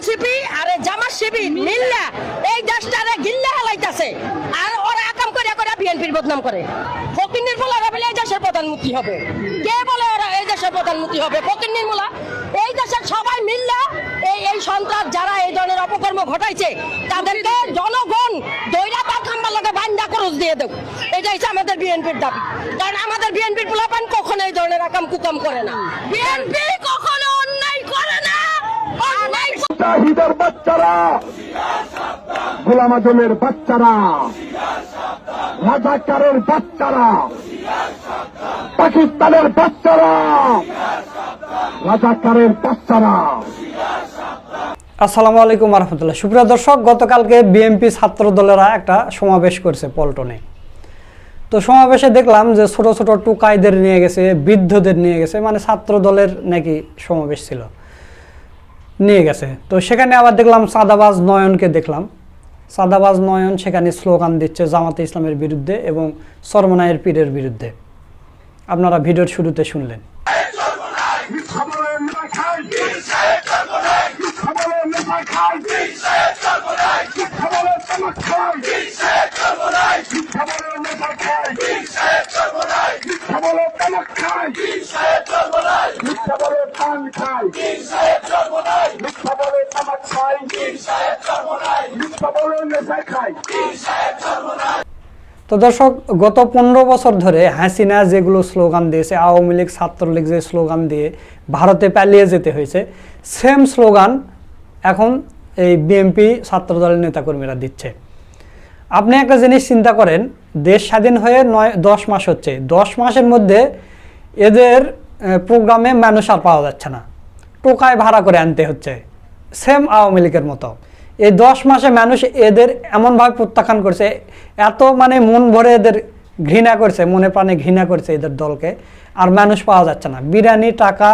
NCP আর জামাত শিবির মিল্লা, এই দেশটারে গিল্লা হেলাইতাছে। আর ওরা আকাম করে করে বিএনপির বদনাম করে। ফকিন্নির মোলারা বলে এই দেশের প্রধানমন্ত্রী হবে। কে বলে ওরা এই দেশের প্রধানমন্ত্রী হবে? ফকিন্নির মোলা এই দেশের সবাই মিল্লা, এই এই সন্ত্রাস যারা এই ধরনের অপকর্ম ঘটাইছে, তাদেরকে জনগণ দৈরা তার খাম্বার লোকে বান্দা খরচ দিয়ে দেব। এটা হচ্ছে আমাদের বিএনপির দাবি। কারণ আমাদের বিএনপির পোলাপান কখনো এই ধরনের আকাম কুকাম করে না। বিএনপি কখনো অন্যায় করে না। অন্যায় বাচ্চারা গোলাম আজমের বাচ্চারা, রাজাকারের বাচ্চারা, পাকিস্তানের বাচ্চারা, রাজাকারের বাচ্চারা। আসসালামু আলাইকুম রহমতুল্লাহ সুপ্রিয় দর্শক, গতকালকে বিএনপি ছাত্র দলেরা একটা সমাবেশ করছে পল্টনে। তো সমাবেশে দেখলাম যে ছোট ছোট টুকাইদের নিয়ে গেছে, বৃদ্ধদের নিয়ে গেছে মানে ছাত্র দলের নাকি সমাবেশ ছিল। নিয়ে গেছে তো সেখানে আবার দেখলাম সাদাবাজ নয়নকে দেখলাম সাদাবাজ নয়ন সেখানে স্লোগান দিচ্ছে জামাতে ইসলামের বিরুদ্ধে এবং সরমনায়ের পীরের বিরুদ্ধে আপনারা ভিডিওর শুরুতে শুনলেন খাই তো দর্শক, গত পনেরো বছর ধরে হাসিনা যেগুলো স্লোগান দিয়েছে, আওয়ামী লীগ, ছাত্রলীগ যে স্লোগান দিয়ে ভারতে পালিয়ে যেতে হয়েছে সেম স্লোগান এখন এই বিএনপি ছাত্রদলের নেতাকর্মীরা দিচ্ছে। আপনি একটা জিনিস চিন্তা করেন, দেশ স্বাধীন হয়ে নয়, দশ মাস হচ্ছে। দশ মাসের মধ্যে এদের প্রোগ্রামে মানুষ আর পাওয়া যাচ্ছে না। টোকায় ভাড়া করে আনতে হচ্ছে। সেম আওয়ামী লীগের মতো। এই দশ মাসে মানুষ এদের এমনভাবে প্রত্যাখ্যান করছে, এত মানে মন ভরে এদের ঘৃণা করছে, মনে প্রাণে ঘৃণা করছে এদের দলকে, আর মানুষ পাওয়া যাচ্ছে না। বিরিয়ানি, টাকা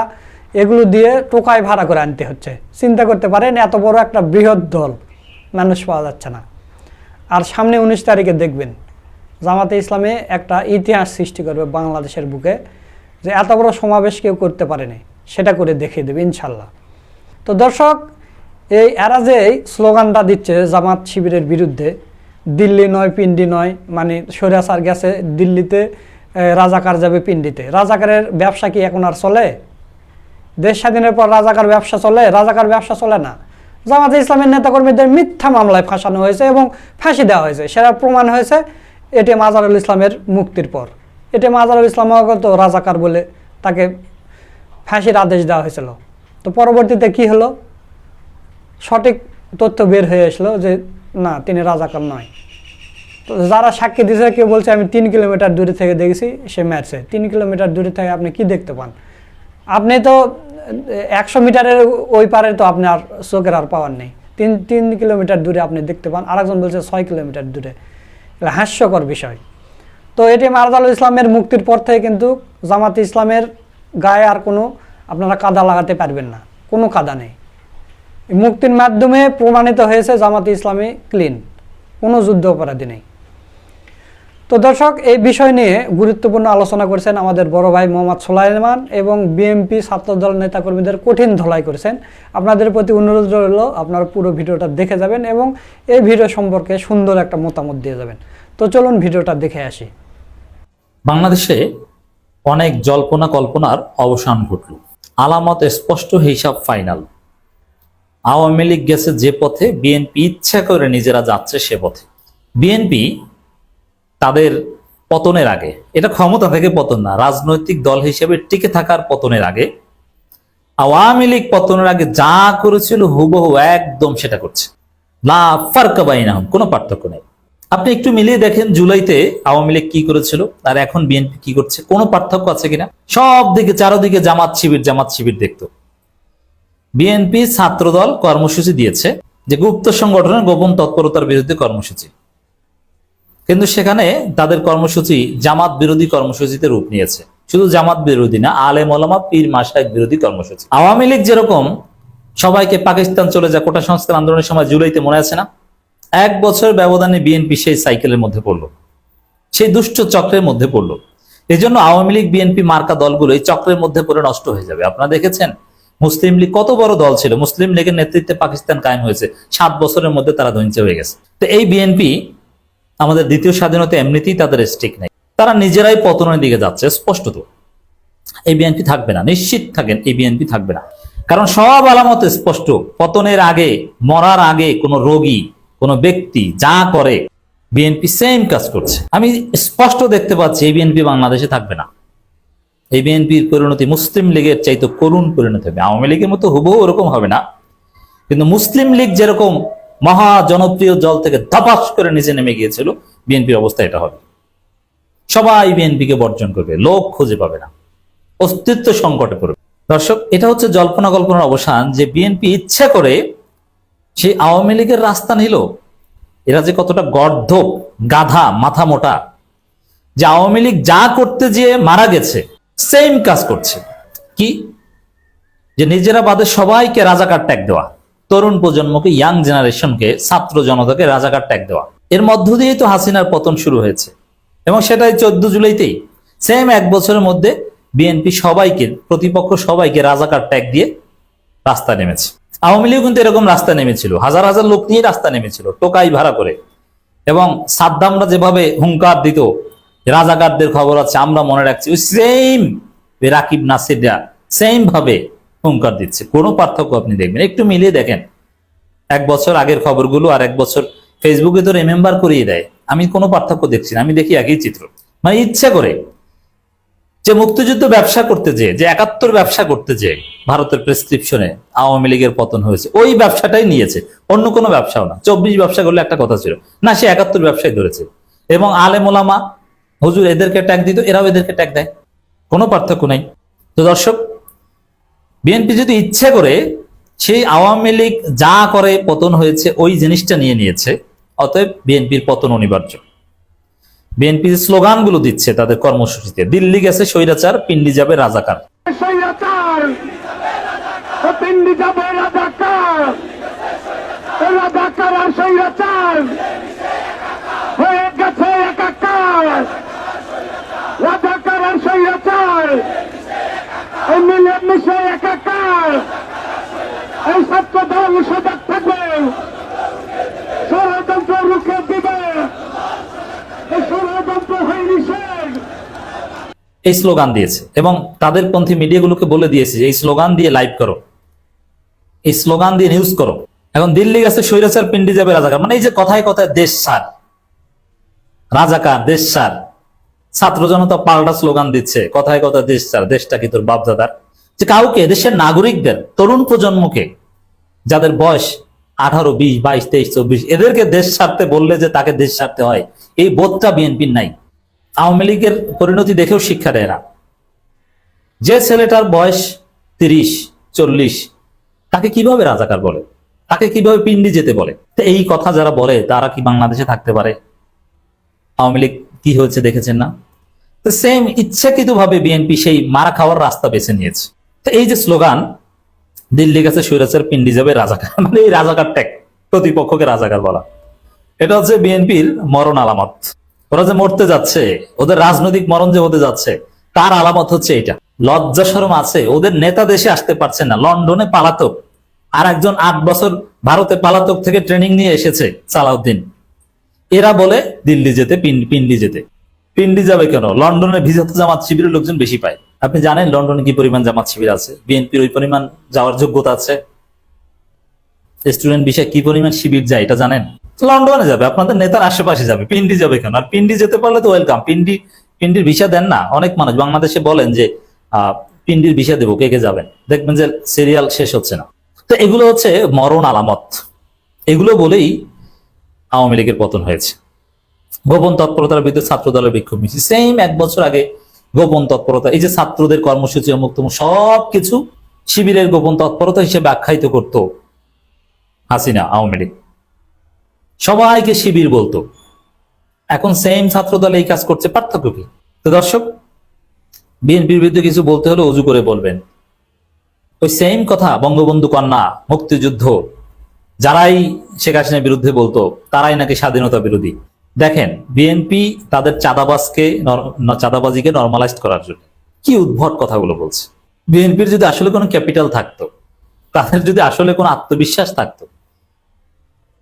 এগুলো দিয়ে টোকায় ভাড়া করে আনতে হচ্ছে। চিন্তা করতে পারেন, এত বড় একটা বৃহৎ দল, মানুষ পাওয়া যাচ্ছে না। আর সামনে উনিশ তারিখে দেখবেন জামাতে ইসলামে একটা ইতিহাস সৃষ্টি করবে বাংলাদেশের বুকে যে এত বড় সমাবেশ কেউ করতে পারেনি, সেটা করে দেখিয়ে দেবে, ইনশাল্লাহ। তো দর্শক, এই এরা যে স্লোগানটা দিচ্ছে জামাত শিবিরের বিরুদ্ধে, দিল্লি নয়, পিন্ডি নয় মানে সৈরাসার গেছে দিল্লিতে রাজাকার যাবে পিন্ডিতে। রাজাকারের ব্যবসা কি এখন আর চলে? দেশ স্বাধীনের পর রাজাকার ব্যবসা চলে? রাজাকার ব্যবসা চলে না? জামাতে ইসলামের নেতাকর্মীদের মিথ্যা মামলায় ফাঁসানো হয়েছে এবং ফাঁসি দেওয়া হয়েছে। সেটা প্রমাণ হয়েছে, এটি মাজারুল ইসলামের মুক্তির পর। এটি মাজারুল তো রাজাকার বলে তাকে ফাঁসির আদেশ দেওয়া হয়েছিল। তো পরবর্তীতে কি হলো? সঠিক তথ্য বের হয়ে আসলো যে, না, তিনি রাজাকার নয়। তো যারা সাক্ষী দিয়েছে, কেউ বলছে, আমি তিন কিলোমিটার দূরে থেকে দেখেছি, সে ম্যাচে তিন কিলোমিটার দূরে থেকে আপনি কি দেখতে পান? আপনি তো একশো মিটারের ওই পারে তো আপনার চোখের আর পাওয়ার নেই। তিন তিন কিলোমিটার দূরে আপনি দেখতে পান, আরেকজন বলছে ছয় কিলোমিটার দূরে। এটা হাস্যকর বিষয়। তো এটি মারদাল ইসলামের মুক্তির পর থেকে কিন্তু জামাত ইসলামের গায়ে আর কোনো আপনারা কাদা লাগাতে পারবেন না, কোনো কাদা নেই। মুক্তির মাধ্যমে প্রমাণিত হয়েছে জামাত ইসলামী ক্লিন কোনো যুদ্ধ অপরাধী নেই। তো দর্শক, এই বিষয় নিয়ে গুরুত্বপূর্ণ আলোচনা করেছেন আমাদের বড় ভাই মোহাম্মদ সোলাইমান এবং বিএনপি ছাত্রদল নেতাকর্মীদের কঠিন ধলাই করেছেন। আপনাদের প্রতি অনুরোধ রইল, আপনারা পুরো ভিডিওটা দেখে যাবেন এবং এই ভিডিও সম্পর্কে সুন্দর একটা মতামত দিয়ে যাবেন। তো চলুন ভিডিওটা দেখে আসি। বাংলাদেশে অনেক জল্পনা কল্পনার অবসান ঘটল। আলামত স্পষ্ট হিসাব ফাইনাল। আওয়ামী লীগ গেছে যে পথে বিএনপি ইচ্ছা করে নিজেরা যাচ্ছে সে পথে। বিএনপি তাদের পতনের আগে। এটা ক্ষমতা থেকে পতন না, রাজনৈতিক দল হিসেবে টিকে থাকার পতনের আগে। আওয়ামী লীগ পতনের আগে যা করেছিল, হুবহু একদম সেটা করছে। লা ফারকা বাইনাহুম, কোনো পার্থক্য নেই। আপনি একটু মিলিয়ে দেখেন জুলাইতে আওয়ামী লীগ কি করেছিল, আর এখন বিএনপি কি করছে, কোনো পার্থক্য আছে কিনা? সব দিকে, চারোদিকে জামাত শিবির জামাত শিবির দেখতো। বিএনপি ছাত্রদল কর্মসূচি দিয়েছে, যে গুপ্ত সংগঠনের গোপন তৎপরতার বিরুদ্ধে কর্মসূচি। কিন্তু সেখানে তাদের কর্মসূচি জামাত বিরোধী কর্মসূচিতে রূপ নিয়েছে। শুধু জামাত বিরোধী না আলে মলামা পীর মাসায় বিরোধী কর্মসূচি। আওয়ামী লীগ যেরকম সবাইকে পাকিস্তান চলে যায়, কোটা সংস্কার আন্দোলনের সময় জুলাইতে মনে আছে না? এক বছর ব্যবধানে বিএনপি সেই সাইকেলের মধ্যে পড়ল। সেই দুষ্ট চক্রের মধ্যে পড়ল। এই জন্য আওয়ামী লীগ, বিএনপি মার্কা দলগুলো এই চক্রের মধ্যে পড়ে নষ্ট হয়ে যাবে। আপনারা দেখেছেন, মুসলিম লীগ কত বড় দল ছিল। মুসলিম লীগের নেতৃত্বে পাকিস্তান কায়েম হয়েছে। সাত বছরের মধ্যে তারা ধ্বংস হয়ে গেছে। তো এই বিএনপি আমাদের দ্বিতীয় স্বাধীনতা এমনিতেই তাদের স্টিক নেই। তারা নিজেরাই পতনের দিকে যাচ্ছে, স্পষ্টত। এই বিএনপি থাকবে না, নিশ্চিত থাকেন, এই বিএনপি থাকবে না। কারণ সব আলামত স্পষ্ট, পতনের আগে, মরার আগে কোনো রোগী, কোনো ব্যক্তি যা করে, বিএনপি সেম কাজ করছে। আমি স্পষ্ট দেখতে পাচ্ছি এই বিএনপি বাংলাদেশে থাকবে না। এই বিএনপির পরিণতি মুসলিম লীগের চাইতে করুণ পরিণতি হবে। আওয়ামী লীগের মতো হুবহু ওরকম হবে না। কিন্তু মুসলিম লীগ যেরকম মহা জনপ্রিয় জল থেকে ধপাস করে নিচে নেমে গিয়েছিল। বিএনপির অবস্থা এটা হবে। সবাই বিএনপিকে বর্জন করবে, লোক খুঁজে পাবে না। অস্তিত্ব সংকটে পড়বে। দর্শক, এটা হচ্ছে জল্পনা কল্পনার অবসান যে বিএনপি ইচ্ছা করে সেই আওয়ামী লীগের রাস্তা নিল। এরা যে কতটা গর্ধব, গাধা, মাথা মোটা, যে আওয়ামী লীগ যা করতে যেয়ে মারা গেছে সেম কাজ করছে। কি? যে নিজেরা বাদে সবাইকে রাজাকার ট্যাগ দেওয়া। তরুণ প্রজন্মকে ইয়াং জেনারেশনকে ছাত্র জনতাকে রাজাকার ট্যাগ দেওয়া। এর মধ্য দিয়েই তো হাসিনার পতন শুরু হয়েছে। এবং সেটাই চোদ্দ জুলাইতেই সেম এক বছরের মধ্যে বিএনপি সবাইকে, প্রতিপক্ষ সবাইকে রাজাকার ট্যাগ দিয়ে রাস্তা নেমেছে। আওয়ামী লীগ কিন্তু এরকম রাস্তা নেমেছিল। হাজার হাজার লোক নিয়ে রাস্তা নেমেছিল, টোকাই ভাড়া করে। এবং সাদ্দামরা যেভাবে হুঙ্কার দিত, রাজাকারদের খবর আছে, আমরা মনে রাখছি, ওই সেম রাকিব নাসিররা সেম ভাবে হুঙ্কার দিচ্ছে। কোনো পার্থক্য আপনি দেখবেন একটু মিলিয়ে দেখেন। এক বছর আগের খবরগুলো আর এক বছর ফেসবুকে তো রিমেম্বার করিয়ে দেয়। আমি কোনো পার্থক্য দেখছি না। আমি দেখি একই চিত্র। মানে ইচ্ছা করে যে মুক্তিযুদ্ধ ব্যবসা করতে যে যে একাত্তর ব্যবসা করতে যে ভারতের প্রেসক্রিপশনে আওয়ামী লীগের পতন হয়েছে, ওই ব্যবসাটাই নিয়েছে। অন্য কোনো ব্যবসাও না। চব্বিশ ব্যবসা করলে একটা কথা ছিল, না, সে একাত্তর ব্যবসায় ধরেছে। এবং আলেম ওলামা, হুজুর এদেরকে ট্যাগ দিত, এরাও এদেরকে ট্যাগ দেয়। কোনো পার্থক্য নাই। তো দর্শক বিএনপি যদি ইচ্ছে করে সেই আওয়ামী লীগ যা করে পতন হয়েছে, ওই জিনিসটা নিয়ে নিয়েছে, অতএব বিএনপির পতন অনিবার্য। বিএনপি স্লোগানগুলো দিচ্ছে তাদের কর্মসূচিতে, দিল্লি গেছে স্বৈরাচার, পিন্ডি যাবে রাজাকার। রাজাকার হয়ে গেছে একাকার রাজাকার আর স্বৈরাচার এই মিলে মিশে একাকার এই ছাত্র দল সজাগ থাকবে ষড়যন্ত্র রুখে দিবে এই ষড়যন্ত্র হয়নি শেষ এই স্লোগান দিয়েছে এবং তাদের পন্থী মিডিয়াগুলোকে বলে দিয়েছে যে এই স্লোগান দিয়ে লাইভ করো। এই স্লোগান দিয়ে নিউজ করো। এখন দিল্লি গেছে স্বৈরাচার পিন্ডি যাবে রাজাকার। মানে এই যে কথায় কথায় দেশ সার। রাজাকার, দেশ সার। ছাত্র জনতা পাল্টা স্লোগান দিচ্ছে, কথায় কথায় দেশ সার, দেশটা কি তোর বাপদাদার? যে কাউকে, দেশের নাগরিকদের, তরুণ প্রজন্মকে, যাদের বয়স আঠারো, বিশ, বাইশ, তেইশ, চব্বিশ, এদেরকে দেশ ছাড়তে বললে যে তাকে দেশ ছাড়তে হয়। এই বোধটা বিএনপির নাই। আওয়ামী লীগের পরিণতি দেখেও শিক্ষা দেয় না। যে ছেলেটার বয়স তিরিশ, চল্লিশ, তাকে কীভাবে রাজাকার বলে? তাকে কীভাবে পিন্ডি যেতে বলে? তো এই কথা যারা বলে, তারা কি বাংলাদেশে থাকতে পারে? আওয়ামী লীগ কি হয়েছে দেখেছেন না? তো সেম ইচ্ছাকৃত ভাবে বিএনপি সেই মারা খাওয়ার রাস্তা বেছে নিয়েছে। তো এই যে স্লোগান, দিল্লি গেছে স্বৈরাচার পিন্ডি যাবে রাজাকার মানে এই রাজাকার ট্যাগ প্রতিপক্ষকে রাজাকার বলা। এটা হচ্ছে বিএনপির মরণ আলামত। ওরা যে মরতে যাচ্ছে, ওদের রাজনৈতিক মরণ যে হতে যাচ্ছে, তার আলামত হচ্ছে এটা। লজ্জা শরম আছে, ওদের নেতা দেশে আসতে পারছে না, লন্ডনে পালাতক। আর একজন আট বছর ভারতে পালাতক থেকে ট্রেনিং নিয়ে এসেছে সালাউদ্দিন। এরা বলে, দিল্লি যেতে পিন্ডি যেতে। পিন্ডি যাবে কেন? লন্ডনে ভিজাতে জামাত শিবিরের লোকজন বেশি পায়। আপনি জানেন লন্ডনে কি পরিমাণ জামাত শিবির আছে? বিএনপির ওই পরিমাণ যাওয়ার যোগ্যতা আছে? স্টুডেন্ট বিষয়ে কি পরিমাণ শিবির যায়, এটা জানেন? লন্ডনে যাবে, আপনাদের নেতার আশেপাশে যাবে, পিন্ডি যাবে কেন? আর পিন্ডি যেতে পারলে তো ওয়েলকাম পিন্ডি, পিন্ডির ভিসা দেন না, অনেক মানুষ বাংলাদেশে বলেন যে পিন্ডির ভিসা দেবো, কে কে যাবেন? দেখবেন যে সিরিয়াল শেষ হচ্ছে না। তো এগুলো হচ্ছে মরণ আলামত। এগুলো বলেই আওয়ামী লীগের পতন হয়েছে। গোপন তৎপরতার বিরুদ্ধে ছাত্র দলের বিক্ষোভ মিছিল। সেম এক বছর আগে গোপন তৎপরতা, এই যে ছাত্রদের কর্মসূচি অমুক তমুক সব কিছু শিবিরের গোপন তৎপরতা হিসেবে আখ্যায়িত করত হাসিনা আওয়ামী লীগ। সবাইকে শিবির বলতো। এখন সেম ছাত্র দল এই কাজ করছে পার্থক্য কি? তো দর্শক, বিএনপির বিরুদ্ধে কিছু বলতে হলে অজু করে বলবেন। ওই সেম কথা বঙ্গবন্ধু কন্যা, মুক্তিযুদ্ধ, যারাই শেখ হাসিনার বিরুদ্ধে বলতো, তারাই নাকি স্বাধীনতা বিরোধী। দেখেন, বিএনপি তাদের চাঁদাবাজকে চাঁদাবাজিকে নর্মালাইজ করার জন্য কি উদ্ভট কথাগুলো বলছে। বিএনপির যদি আসলে কোনো ক্যাপিটাল থাকতো, তাদের যদি আসলে কোনো আত্মবিশ্বাস থাকতো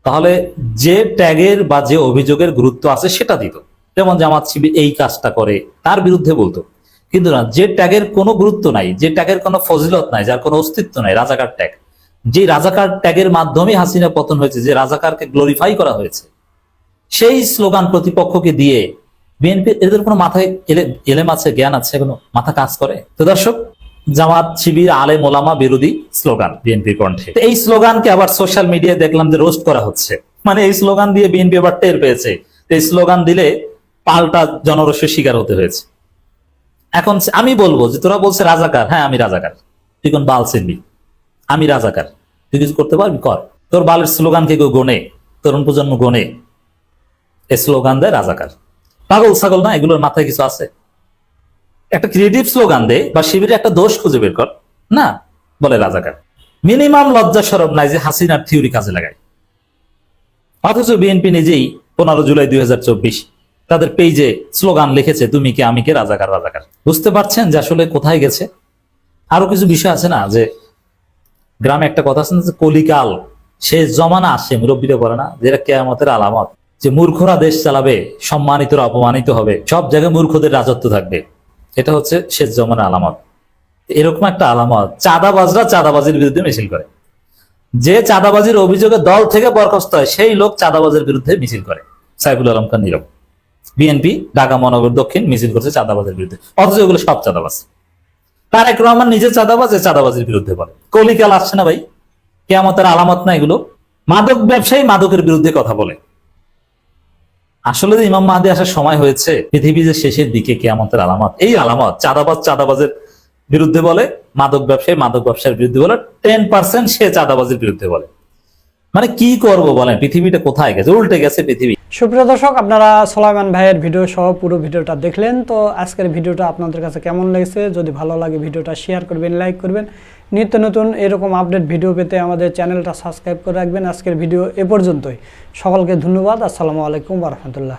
তাহলে যে ট্যাগের বা যে অভিযোগের গুরুত্ব আছে সেটা দিত। যেমন জামাত শিবির এই কাজটা করে, তার বিরুদ্ধে বলতো। কিন্তু না, যে ট্যাগের কোনো গুরুত্ব নাই, যে ট্যাগের কোনো ফজিলত নাই, যার কোনো অস্তিত্ব নাই, রাজাকার ট্যাগ। যে রাজাকার ট্যাগের মাধ্যমে হাসিনা পতন হয়েছে, যে রাজাকারকে গ্লোরিফাই করা হয়েছে, সেই স্লোগান প্রতিপক্ষকে দিয়ে বিএনপি, এদের কোনো মাথায় এলে- এলেম আছে, জ্ঞান আছে, কোনো মাথা কাজ করে? তো দর্শক জামাত, শিবির আলে মোলামা বিরোধী স্লোগান বিএনপির কণ্ঠে। এই স্লোগানকে আবার সোশ্যাল মিডিয়ায় দেখলাম যে রোস্ট করা হচ্ছে। মানে এই স্লোগান দিয়ে বিএনপি আবার টের পেয়েছে। এই স্লোগান দিলে পাল্টা জনরসের শিকার হতে হয়েছে। এখন আমি বলব যে তোরা বলছে রাজাকার। হ্যাঁ আমি রাজাকার। তুই কোন বাল চিনবি? আমি রাজাকার। তুই কিছু করতে পারবি? কর। তোর বালের স্লোগানকে কেউ গোনে? তরুণ প্রজন্ম গোনে? এ স্লোগান দেয় রাজাকার। পাগল ছাগল না? এগুলোর মাথায় কিছু আছে? একটা ক্রিয়েটিভ স্লোগান দে, বা শিবিরে একটা দোষ খুঁজে বের কর। না, বলে রাজাকার। মিনিমাম লজ্জা সরব নাই যে হাসিনার থিওরি কাজে লাগায়। অথচ বিএনপি নিজেই পনেরো জুলাই দুই হাজার চব্বিশ, তাদের পেজে স্লোগান লিখেছে, তুমি কে, আমি কে, রাজাকার রাজাকার। বুঝতে পারছেন যে আসলে কোথায় গেছে? আরও কিছু বিষয় আছে না, যে গ্রামে একটা কথা আছে না, যে কলিকাল, শেষ জমানা আসে, মুরব্বীরা বলে না যেটা কেয়ামতের আলামত, যে মূর্খরা দেশ চালাবে, সম্মানিতরা অপমানিত হবে, সব জায়গায় মূর্খদের রাজত্ব থাকবে। এটা হচ্ছে শেষ জমানার আলামত। এরকম একটা আলামত, চাঁদাবাজরা চাঁদাবাজির বিরুদ্ধে মিছিল করে। যে চাঁদাবাজির অভিযোগে দল থেকে বরখাস্ত হয়, সেই লোক চাঁদাবাজের বিরুদ্ধে মিছিল করে। সাইফুল আলম খান নীরব। বিএনপি, ঢাকা মহানগর দক্ষিণ মিছিল করছে চাঁদাবাজের বিরুদ্ধে। অথচ এগুলো সব চাঁদাবাজ। তারেক রহমান নিজের চাঁদাবাজ, এ চাঁদাবাজির বিরুদ্ধে বলে। কলিকাল আসছে না ভাই? কেয়ামতের আলামত না এগুলো? মাদক ব্যবসায়ী মাদকের বিরুদ্ধে কথা বলে। আসলে যে ইমাম মাহাদি আসার সময় হয়েছে, পৃথিবী যে শেষের দিকে কেয়ামতের আলামত, এই আলামত চাঁদাবাজ চাঁদাবাজের বিরুদ্ধে বলে, মাদক ব্যবসায়ী মাদক ব্যবসার বিরুদ্ধে বলে টেন পার্সেন্ট সে চাঁদাবাজের বিরুদ্ধে বলে। মানে কি করব বলেন, পৃথিবীটা কোথায় গেছে? উল্টে গেছে পৃথিবী। সুপ্রিয় দর্শক, আপনারা সোলাইমান ভাইয়ের ভিডিও সহ পুরো ভিডিওটা দেখলেন। তো আজকের ভিডিওটা আপনাদের কাছে কেমন লেগেছে? যদি ভালো লাগে ভিডিওটা শেয়ার করবেন, লাইক করবেন। নিত্য নতুন এরকম আপডেট ভিডিও পেতে আমাদের চ্যানেলটা সাবস্ক্রাইব করে রাখবেন। আজকের ভিডিও এ পর্যন্তই। সকলকে ধন্যবাদ। আসসালামু আলাইকুম রহমতুল্লাহ।